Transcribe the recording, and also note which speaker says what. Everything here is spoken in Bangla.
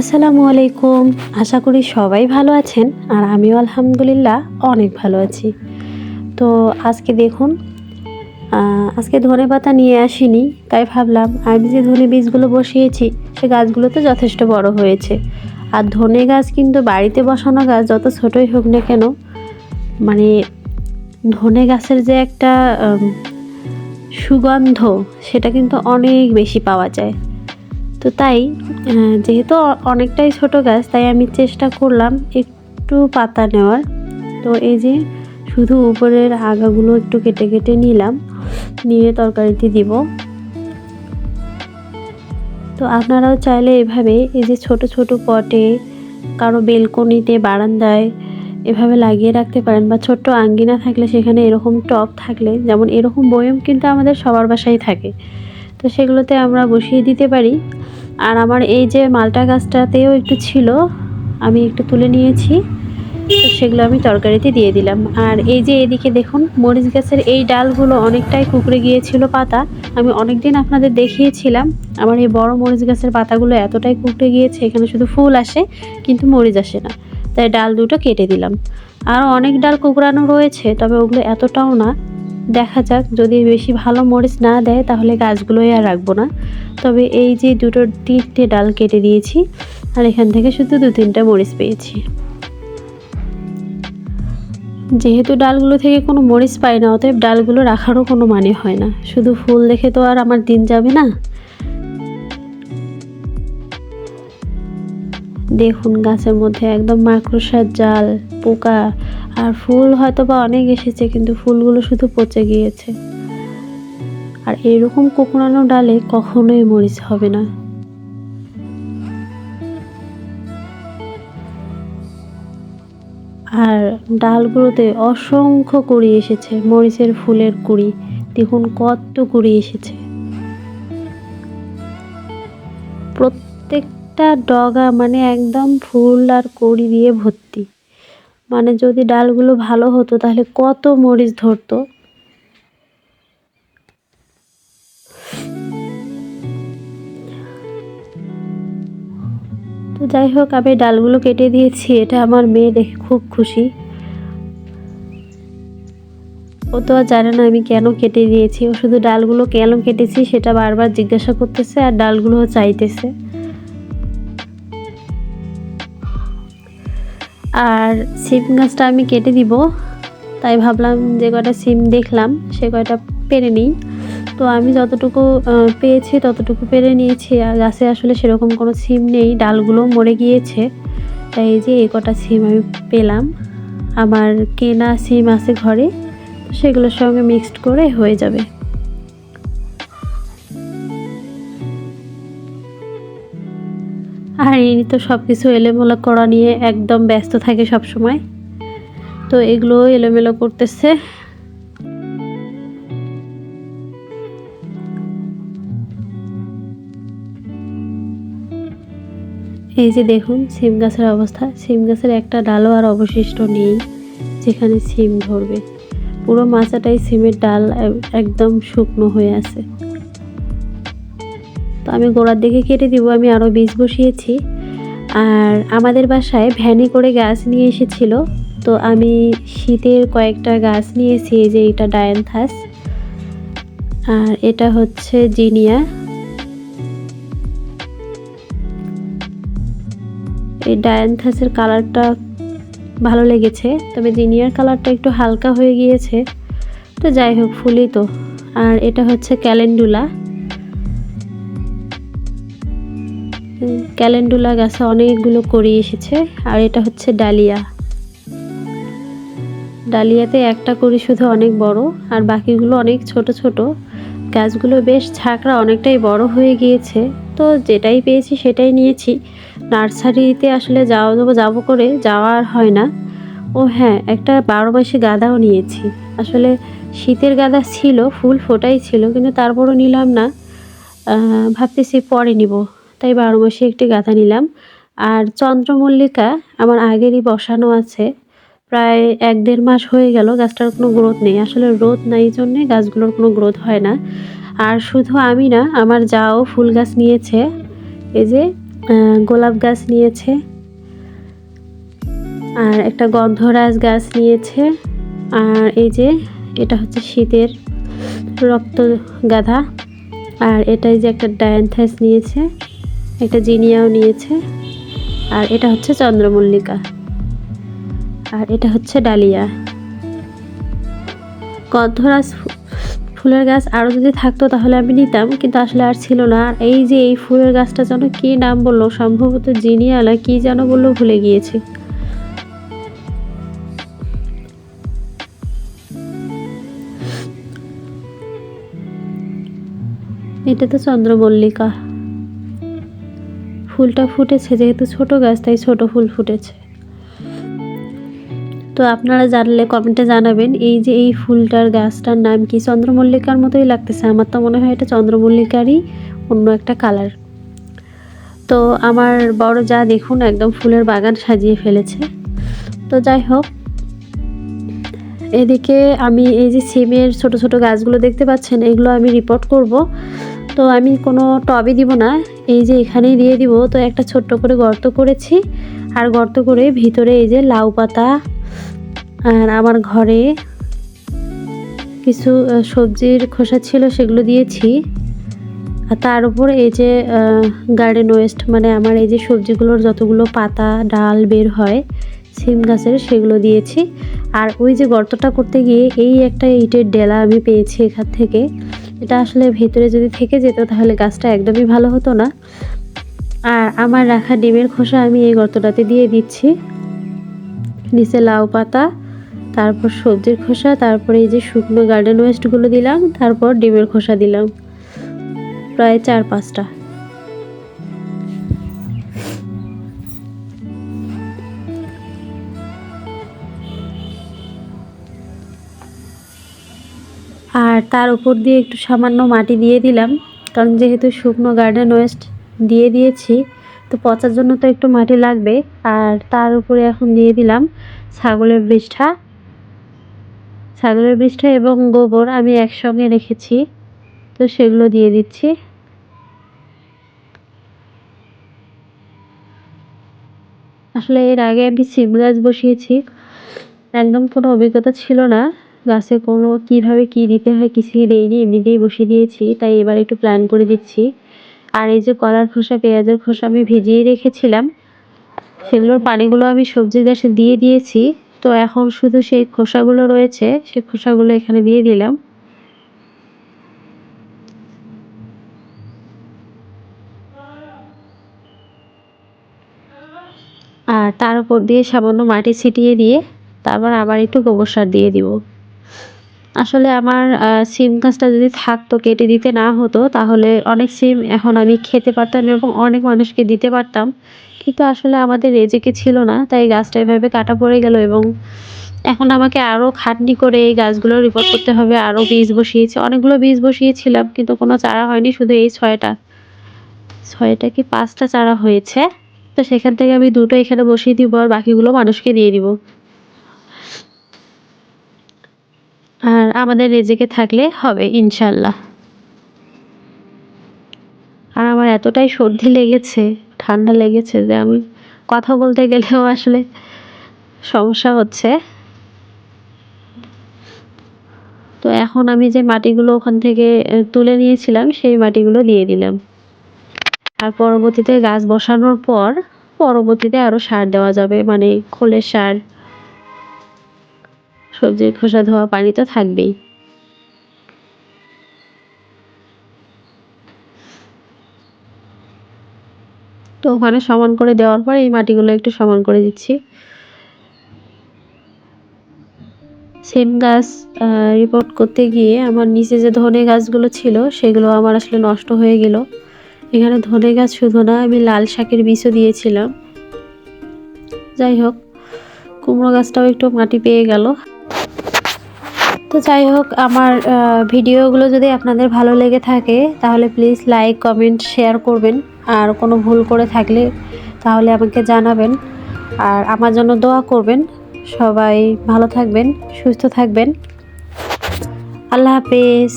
Speaker 1: আসসালামু আলাইকুম। আশা করি সবাই ভালো আছেন আর আমিও আলহামদুলিল্লাহ অনেক ভালো আছি। তো আজকে দেখুন আজকে ধনে পাতা নিয়ে আসিনি, তাই ভাবলাম আমি যে ধনে বীজগুলো বসিয়েছি, সে গাছগুলো তো যথেষ্ট বড় হয়েছে। আর ধনে গাছ কিন্তু বাড়িতে বসানো গাছ, যত ছোটই হোক না কেন মানে ধনে গাছের যে একটা সুগন্ধ, সেটা কিন্তু অনেক বেশি পাওয়া যায়। তো তাই যেহেতু অনেকটাই ছোট গাছ, তাই আমি চেষ্টা করলাম একটু পাতা নেওয়ার। তো এই যে শুধু উপরের আগাগুলো একটু কেটে কেটে নিলাম, নিয়ে তরকারিতে দিব। তো আপনারাও চাইলে এভাবে এই যে ছোট ছোট পটে কারও বেলকনিতে, বারান্দায় এভাবে লাগিয়ে রাখতে পারেন বা ছোট্ট আঙ্গিনা থাকলে সেখানে এরকম টপ থাকলে, যেমন এরকম বয়ম কিন্তু আমাদের সবার বাসায় থাকে। তো সেগুলোতে আমরা বসিয়ে দিতে পারি। আর আমার এই যে মালটা গাছটাতেও একটু ছিল, আমি একটু তুলে নিয়েছি। তো সেগুলো আমি তরকারিতে দিয়ে দিলাম। আর এই যে এদিকে দেখুন, মরিচ গাছের এই ডালগুলো অনেকটাই কুকড়ে গিয়েছিল পাতা। আমি অনেক দিন আপনাদের দেখিয়েছিলাম, আমার এই বড় মরিচ গাছের পাতাগুলো এতটাই কুকড়ে গিয়েছে, এখানে শুধু ফুল আসে, কিন্তু মরিচ আসে না। তাই ডাল দুটো কেটে দিলাম। আরও অনেক ডাল কুকড়ানো রয়েছে, তবে ওগুলো এতটাও না। দেখা যাক, যদি বেশি ভালো মরিচ না দেয়, তাহলে গাছগুলোই আর রাখব না। তবে এই যে দুটো, তিনটে ডাল কেটে দিয়েছি, আর এখান থেকে শুধু দু তিনটা মরিচ পেয়েছি। যেহেতু ডালগুলো থেকে কোনো মরিচ পাই না, অতএব ডালগুলো রাখারও কোনো মানে হয় না। শুধু ফুল দেখে তো আর আমার দিন যাবে না? দেখুন গাছের মধ্যে একদম মাকড়সার জাল, পোকা, আর ফুল হয়তো বা অনেক এসেছে, কিন্তু ফুলগুলো শুধু পচে গিয়েছে। আর এরকম কোকড়ানো ডালে কখনোই মরিচ হবে না। আর ডালগুলোতে অসংখ্য কুড়ি এসেছে, মরিচের ফুলের কুড়ি। দেখুন কত কুড়ি এসেছে। প্রত্যেকটা ডগা মানে একদম ফুল আর কড়ি দিয়ে ভর্তি। মানে যদি ডালগুলো ভালো হতো, তাহলে কত মরিচ ধরতো। তো যাই হোক, আমি ডালগুলো কেটে দিয়েছি। এটা আমার মেয়ে দেখে খুব খুশি। ও তো আর জানে না আমি কেন কেটে দিয়েছি। ও শুধু ডালগুলো কেন কেটেছি সেটা বারবার জিজ্ঞাসা করতেছে আর ডালগুলোও চাইতেছে। আর সিম গাছটা আমি কেটে দিব। তাই ভাবলাম যে কয়টা সিম দেখলাম, সে কয়টা পেরে নিই। তো আমি যতটুকু পেয়েছি ততটুকু পেরে নিয়েছি। আর গাছে আসলে সেরকম কোনো সিম নেই, ডালগুলো মরে গিয়েছে। তাই এই যে এই কটা সিম আমি পেলাম। আমার কেনা সিম আছে ঘরে সেগুলোর সঙ্গে মিক্সড করে হয়ে যাবে। আর ইনি তো সব কিছু এলোমেলো করা নিয়ে একদম ব্যস্ত থাকে সব সময় তো এগুলো এলোমেলো করতেছে। এই যে দেখুন, সিম গাছের অবস্থা। সিম গাছের একটা ডালও আর অবশিষ্ট নেই, যেখানে সিম ধরবে। পুরো মাচাটাই সিমের ডাল, একদম শুকনো হয়ে আছে। আমি গোড়ার দিকে কেটে দিব, আমি আরও বীজ বসিয়েছি। আর আমাদের বাসায় ভ্যানে করে গাছ নিয়ে এসেছিল, তো আমি শীতের কয়েকটা গাছ নিয়েছি, এই যে এটা ডায়ানথাস আর এটা হচ্ছে জিনিয়া। এই ডায়ানথাসের কালারটা ভালো লেগেছে, তবে জিনিয়ার কালারটা একটু হালকা হয়ে গিয়েছে। তো যাই হোক, ফুলই তো। আর এটা হচ্ছে ক্যালেন্ডুলা। ক্যালেন্ডুলা গাছে অনেকগুলো করি এসেছে, আর এটা হচ্ছে ডালিয়া। ডালিয়াতে একটা করি শুধু অনেক বড়, আর বাকিগুলো অনেক ছোট ছোট। গাছগুলো বেশ ছাকড়া, অনেকটাই বড় হয়ে গিয়েছে। তো যেটাই পেয়েছি সেটাই নিয়েছি। নার্সারিতে আসলে যাওয়া যাব যাব করে যাওয়া আর হয় না। ও হ্যাঁ একটা বারো মাসে গাঁদাও নিয়েছি। আসলে শীতের গাঁদা ছিল, ফুল ফোটাই ছিল, কিন্তু তারপরও নিলাম না। ভাবতেছি পরে নিব। তাই বারো মাসে একটি গাঁথা নিলাম। আর চন্দ্রমল্লিকা আমার আগেরই বসানো আছে। প্রায় এক দেড় মাস হয়ে গেল গাছটার কোনো গ্রোথ নেই। আসলে রোদ নাই জন্যে গাছগুলোর কোনো গ্রোথ হয় না। আর শুধু আমি না, আমার যাও ফুল গাছ নিয়েছে। এই যে গোলাপ গাছ নিয়েছে। আর একটা গন্ধরাজ গাছ নিয়েছে। আর এই যে, এটা হচ্ছে শীতের রক্ত গাধা। আর এটাই যে একটা ডায়ান্থাস নিয়েছে। একটা জিনিয়াও নিয়েছে। আর এটা হচ্ছে চন্দ্রমল্লিকা। আর এটা হচ্ছে ডালিয়া। গন্ধরাজ ফুলের গাছ আরও যদি থাকতো তাহলে আমি নিতাম, কিন্তু আসলে আর ছিল না। আর এই যে এই ফুলের গাছটা যেন কী নাম বলল, সম্ভবত জিনিয়া না কী যেন বলল ভুলে গিয়েছি। এটা তো চন্দ্রমল্লিকা। ফুলটা ফুটেছে, যেহেতু ছোট গাছ, তাই ছোট ফুল ফুটেছে। তো আপনারা জানলে কমেন্টে জানাবেন, এই যে এই ফুলটার গাছটার নাম কি? চন্দ্রমল্লিকার মতোই লাগতেছে। আমার তো মনে হয় এটা চন্দ্রমল্লিকারই অন্য একটা কালার তো আমার বড় যা দেখুন, একদম ফুলের বাগান সাজিয়ে ফেলেছে। তো যাই হোক, এদিকে আমি এই যে সিমের ছোট ছোট গাছগুলো দেখতে পাচ্ছেন, এগুলো আমি রিপোর্ট করব। তো আমি কোনো টবে দিব না, এই যে এখানেই দিয়ে দিব। তো একটা ছোট্ট করে গর্ত করেছি, আর গর্ত করে ভিতরে এই যে লাউ পাতা, আর আমার ঘরে কিছু সবজির খোসা ছিল সেগুলো দিয়েছি। আর তার উপর এই যে গার্ডেন ওয়েস্ট মানে আমার এই যে সবজিগুলোর যতগুলো পাতা, ডাল বের হয়, সিম গাছের সেগুলো দিয়েছি। আর ওই যে গর্তটা করতে গিয়ে এই একটা ইটের ডেলা আমি পেয়েছি এখান থেকে। এটা আসলে ভেতরে যদি থেকে যেত তাহলে গাছটা একদমই ভালো হতো না। আর আমার রাখা ডিমের খোসা আমি এই গর্তটাতে দিয়ে দিচ্ছি। নিচে লাউ পাতা, তারপর সবজির খোসা, তারপরে এই যে শুকনো গার্ডেন ওয়েস্টগুলো দিলাম, তারপর ডিমের খোসা দিলাম। প্রায় চার পাঁচটা। আর তার উপর দিয়ে একটু সামান্য মাটি দিয়ে দিলাম। কারণ যেহেতু শুকনো গার্ডেন ওয়েস্ট দিয়ে দিয়েছি, তো পচার জন্য তো একটু মাটি লাগবে। আর তার উপরে এখন দিয়ে দিলাম ছাগলের বৃষ্ঠা। ছাগলের বৃষ্ঠা এবং গোবর আমি একসঙ্গে রেখেছি। তো সেগুলো দিয়ে দিচ্ছি। আসলে এর আগে আমি সিম গাছ বসিয়েছি। একদম কোনো অভিজ্ঞতা ছিল না। গাছে কোনো কীভাবে কী দিতে হয় কিছুই দেইনি, এমনিতেই বসিয়ে দিয়েছি, তাই এবার একটু প্ল্যান করে দিচ্ছি। আর এই যে কলার খোসা, পেঁয়াজের খোসা আমি ভিজিয়ে রেখেছিলাম, সেগুলোর পানিগুলো আমি সবজি গাছে দিয়ে দিয়েছি। তো এখন শুধু সেই খোসাগুলো রয়েছে, সেই খোসাগুলো এখানে দিয়ে দিলাম। আর তার উপর দিয়ে সামান্য মাটি ছিটিয়ে দিয়ে তারপর আবার একটু গোবর সার দিয়ে দিব। আসলে আমার সিম গাছটা যদি থাকতো, কেটে দিতে না হতো, তাহলে অনেক সিম এখন আমি খেতে পারতাম এবং অনেক মানুষকে দিতে পারতাম। কিন্তু আসলে আমাদের রেজেকে ছিল না, তাই গাছটা এভাবে কাটা পড়ে গেল এবং এখন আমাকে আরও খাটনি করে এই গাছগুলো রিপোর্ট করতে হবে, আরও বীজ বসিয়েছি। অনেকগুলো বীজ বসিয়েছিলাম, কিন্তু কোনো চারা হয়নি, শুধু এই ছয়টা। ছয়টা কি পাঁচটা চারা হয়েছে, তো সেখান থেকে আমি দুটো এখানে বসিয়ে দিব আর বাকিগুলো মানুষকে দিয়ে দিব। আর আমাদের রেজেকে থাকলে হবে, ইনশাল্লাহ। আর আমার এতটাই সর্দি লেগেছে, ঠান্ডা লেগেছে যে আমি কথা বলতে গেলেও আসলে সমস্যা হচ্ছে। তো এখন আমি যে মাটিগুলো ওখান থেকে তুলে নিয়েছিলাম, সেই মাটিগুলো দিয়ে দিলাম। আর পরবর্তীতে গাছ বসানোর পর, পরবর্তীতে আরও সার দেওয়া যাবে মানে খোলের সার সবজির খোসা ধোয়া পানি তো থাকবেই। তো ওখানে সমান করে দেওয়ার পর এই মাটিগুলো একটু সমান করে দিচ্ছি। সেম গাছ রিপোর্ট করতে গিয়ে আমার নিচে যে ধনে গাছগুলো ছিল, সেগুলো আমার আসলে নষ্ট হয়ে গেল। এখানে ধনে গাছ শুধু না, আমি লাল শাকের বীজও দিয়েছিলাম। যাই হোক, কুমড়ো গাছটাও একটু মাটি পেয়ে গেল। তো যাই হোক, আমার ভিডিওগুলো যদি আপনাদের ভালো লেগে থাকে, তাহলে প্লিজ লাইক কমেন্ট শেয়ার করবেন। আর কোনো ভুল করে থাকলে তাহলে আমাকে জানাবেন। আর আমার জন্য দোয়া করবেন। সবাই ভালো থাকবেন, সুস্থ থাকবেন। আল্লাহ হাফেজ।